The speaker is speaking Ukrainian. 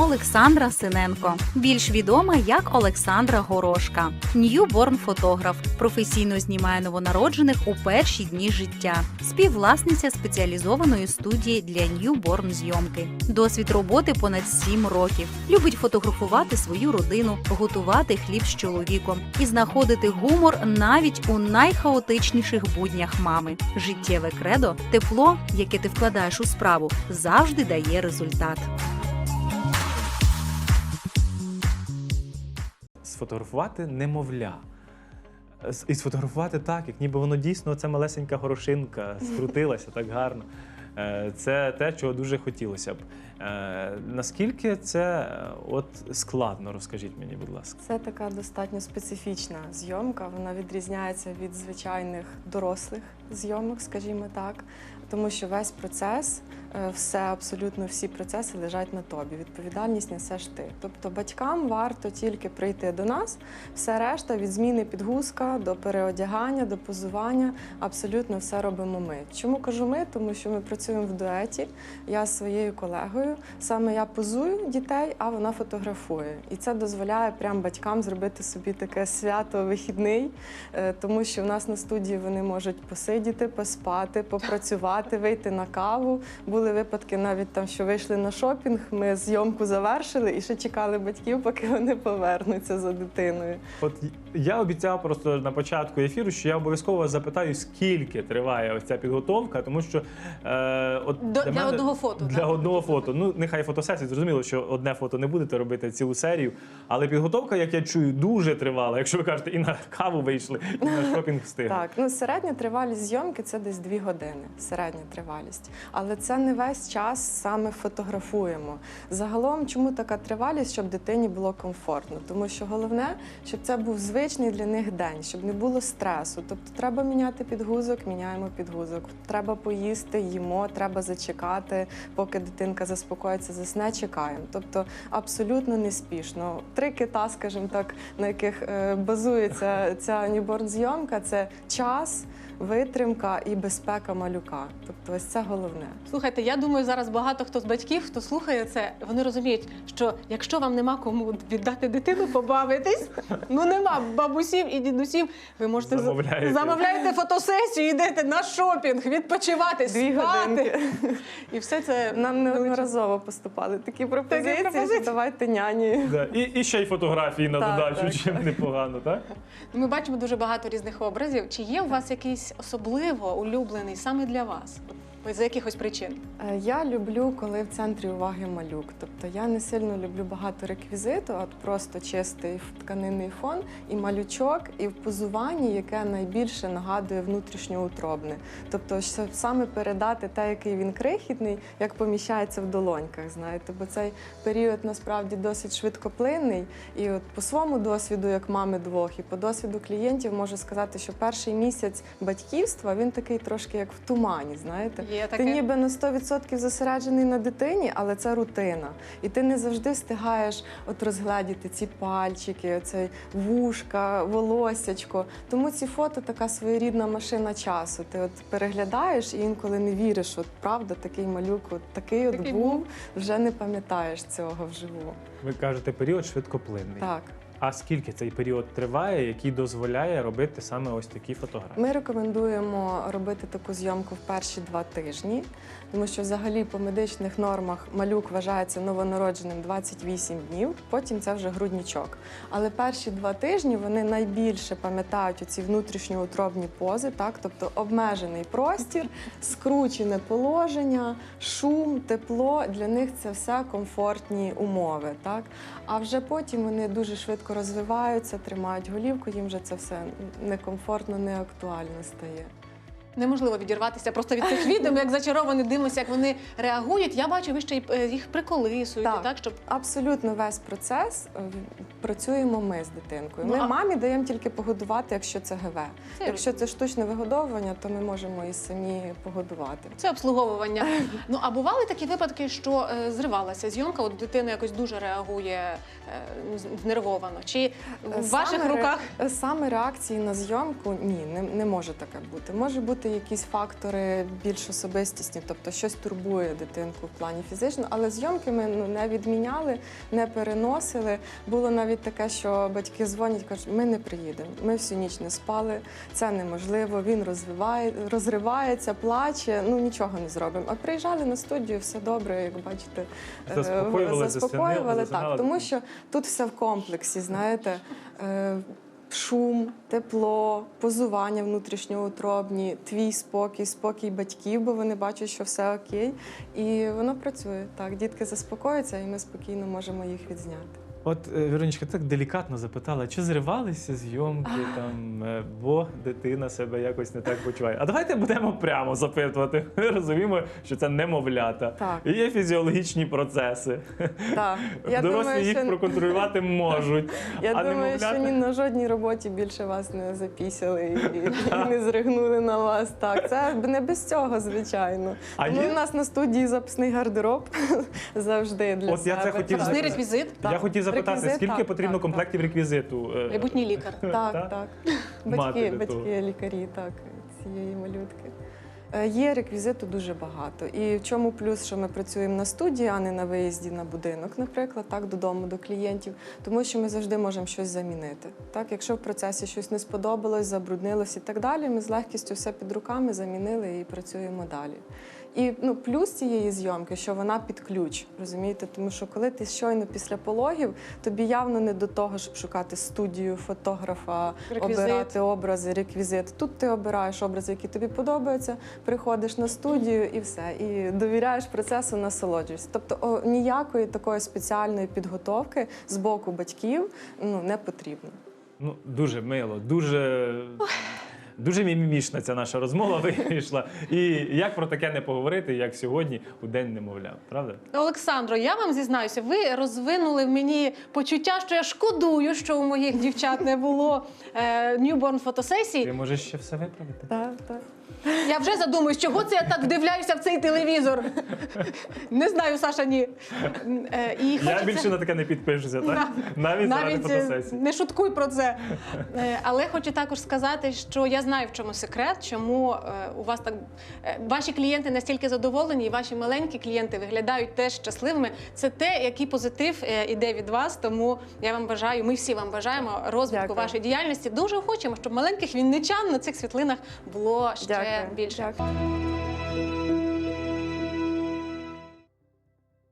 Олександра Синенко, більш відома як Олександра Горошка, ньюборн фотограф, професійно знімає новонароджених у перші дні життя, співвласниця спеціалізованої студії для ньюборн зйомки. Досвід роботи понад 7 років. Любить фотографувати свою родину, готувати хліб з чоловіком і знаходити гумор навіть у найхаотичніших буднях мами. Життєве кредо, тепло, яке ти вкладаєш у справу, завжди дає результат. Сфотографувати немовля. І сфотографувати так, як ніби воно дійсно це малесенька горошинка, скрутилася так гарно. Е, Це те, чого дуже хотілося б. Е, Наскільки це е, от складно, розкажіть мені, будь ласка. Це така достатньо специфічна зйомка. Вона відрізняється від звичайних дорослих зйомок, скажімо так, тому що весь процес, все абсолютно всі процеси лежать на тобі. Відповідальність несеш ти. Тобто батькам варто тільки прийти до нас, все решта від зміни підгузка до переодягання, до позування. Абсолютно все робимо ми. Чому кажу ми? Тому що ми працюємо в дуеті. Я з своєю колегою. Саме я позую дітей, а вона фотографує. І це дозволяє прям батькам зробити собі таке свято вихідний, е, тому що в нас на студії вони можуть посидіти, поспати, попрацювати, вийти на каву. Були випадки навіть там, що вийшли на шопінг. Ми зйомку завершили і ще чекали батьків, поки вони повернуться за дитиною. От я обіцяв просто на початку ефіру, що я обов'язково запитаю, скільки триває ось ця підготовка, тому що е, от До- для одного фото, Для так? одного фото. Ну нехай фотосесія, зрозуміло, що одне фото не будете робити цілу серію. Але підготовка, як я чую, дуже тривала. Якщо ви кажете, і на каву вийшли, і на шопінг встигли. Так, ну середня тривалість зйомки це десь дві години. Середня тривалість. Але це не весь час саме фотографуємо. Загалом, чому така тривалість, щоб дитині було комфортно? Тому що головне, щоб це був звичний для них день, щоб не було стресу. Тобто треба міняти підгузок, міняємо підгузок. Треба поїсти, їмо, треба зачекати, поки дитинка заспокоїться, засне, чекаємо. Тобто абсолютно неспішно. Три кита, скажімо так, на яких е, базується ця ньюборн зйомка це час, витримка і безпека малюка. Тобто, ось це головне. Слухайте, я думаю, зараз багато хто з батьків, хто слухає це, вони розуміють, що якщо вам нема кому віддати дитину, побавитись, ну нема бабусів і дідусів, ви можете за- Замовляєте. замовляєте фотосесію, йдете на шопінг, відпочивати, Дві спати. годинки. І все це Нам неодноразово поступали такі пропозиції. пропозиції? що Давайте няні. Да. І, і ще й фотографії на Так, додачу, так, чим непогано, так? Ми бачимо дуже багато різних образів. Чи є у вас якийсь особливо улюблений саме для вас? От За якихось причин? Е, Я люблю, коли в центрі уваги малюк. Тобто я не сильно люблю багато реквізиту, от просто чистий тканинний фон і малючок, і в позуванні, яке найбільше нагадує внутрішньоутробне. Тобто, саме передати те, який він крихітний, як поміщається в долоньках. Знаєте, бо цей період насправді досить швидкоплинний. І от по своєму досвіду, як мами двох, і по досвіду клієнтів, можу сказати, що перший місяць батьківства він такий трошки як в тумані. Знаєте, Є ти ніби на 100% зосереджений на дитині, але це рутина. І ти не завжди встигаєш от розгледіти ці пальчики, оцей вушка, волосячко. Тому ці фото така своєрідна машина часу. Ти от переглядаєш і інколи не віриш, от правда, такий малюк, от такий от Такий був, був. вже не пам'ятаєш цього вживу. Ви кажете, період швидкоплинний. Так. А скільки цей період триває, який дозволяє робити саме ось такі фотографії? Ми рекомендуємо робити таку зйомку в перші два тижні, тому що взагалі по медичних нормах малюк вважається новонародженим 28 днів, потім це вже груднічок. Але перші два тижні вони найбільше пам'ятають оці внутрішньоутробні пози, так тобто обмежений простір, скручене положення, шум, тепло. Для них це все комфортні умови. Так? А вже потім вони дуже швидко розвиваються, тримають голівку, їм вже це все некомфортно, не актуально стає. Неможливо відірватися просто від цих відео. Ми як зачаровані дивимося, як вони реагують. Я бачу, ви ще й е, їх приколисуєте, так, Так. щоб Абсолютно весь процес е, працюємо ми з дитинкою. Ну, Ми а- мамі даємо тільки погодувати, якщо це ГВ. Це Якщо це штучне вигодовування, то ми можемо і самі погодувати. це обслуговування. ну а бували такі випадки, що е, зривалася зйомка, от дитина якось дуже реагує е, з- знервовано. Чи в Е, ваших саме ре- руках саме реакції на зйомку ні, не, не може таке бути. Може бути бути якісь фактори більш особистісні, тобто щось турбує дитинку в плані фізично, але зйомки ми ну, не відміняли, не переносили. Було навіть таке, що батьки дзвонять, кажуть, ми не приїдемо, ми всю ніч не спали, це неможливо. Він розвиває, розривається, плаче. Ну нічого не зробимо. А приїжджали на студію, все добре, як бачите, е, Заспокоювали, заспокоювали засинали. так, тому що тут все в комплексі, знаєте. Шум, тепло, позування внутрішньоутробні, твій спокій, спокій батьків, бо вони бачать, що все окей. І воно працює. Так, дітки заспокоюються, і ми спокійно можемо їх відзняти. От е, Веронічка так делікатно запитала, чи зривалися зйомки там, е, бо дитина себе якось не так почуває. А давайте будемо прямо запитувати. Ми розуміємо, що це немовлята. Так. І є фізіологічні процеси. Так, я Дорослі думаю, їх що проконтролювати можуть. я а думаю, що ні на жодній роботі більше вас не запісяли і, і не зригнули на вас. Так, це не без цього, звичайно. А Тому є? у нас на студії запасний гардероб завжди для От я себе. це хотів Запасний реквізит. Я Так. хотів запитати, Реквізит, скільки так, потрібно так, комплектів реквізиту? е, Майбутній лікар. Так, так. Батьки, батьки, лікарі, так, цієї малютки. Е, Є реквізиту дуже багато. І в чому плюс, що ми працюємо на студії, а не на виїзді на будинок, наприклад, так, додому до клієнтів, тому що ми завжди можемо щось замінити. Так, якщо в процесі щось не сподобалось, забруднилось і так далі, ми з легкістю все під руками замінили і працюємо далі. І ну, плюс цієї зйомки, що вона під ключ, розумієте? Тому що коли ти щойно після пологів, тобі явно не до того, щоб шукати студію, фотографа, Реквізит. обирати образи, реквізит. Тут ти обираєш образи, які тобі подобаються, приходиш на студію і все. І довіряєш процесу, насолоджуєшся. Тобто о, ніякої такої спеціальної підготовки з боку батьків ну, не потрібно. Ну, дуже мило, дуже. Дуже мімімішна ця наша розмова вийшла. І як про таке не поговорити, як сьогодні у день немовля, правда? Олександро, я вам зізнаюся, ви розвинули в мені почуття, що я шкодую, що у моїх дівчат не було е, ньюборн Ти можеш ще все виправити? Так, так. Я вже задумуюсь, чого це я так вдивляюся в цей телевізор. Не знаю, Саша, ні. Е, і Я хочеться- більше на таке не підпишуся, так? Навіть, заради Навіть е, фотосесії. не шуткуй про це. Е, Але хочу також сказати, що я знаю, в чому секрет, чому е, у вас так е, ваші клієнти настільки задоволені, і ваші маленькі клієнти виглядають теж щасливими. Це те, який позитив е, іде від вас. Тому я вам бажаю, ми всі вам бажаємо розвитку Дякую. вашої діяльності. Дуже хочемо, щоб маленьких вінничан на цих світлинах було ще Дякую. більше. Дякую.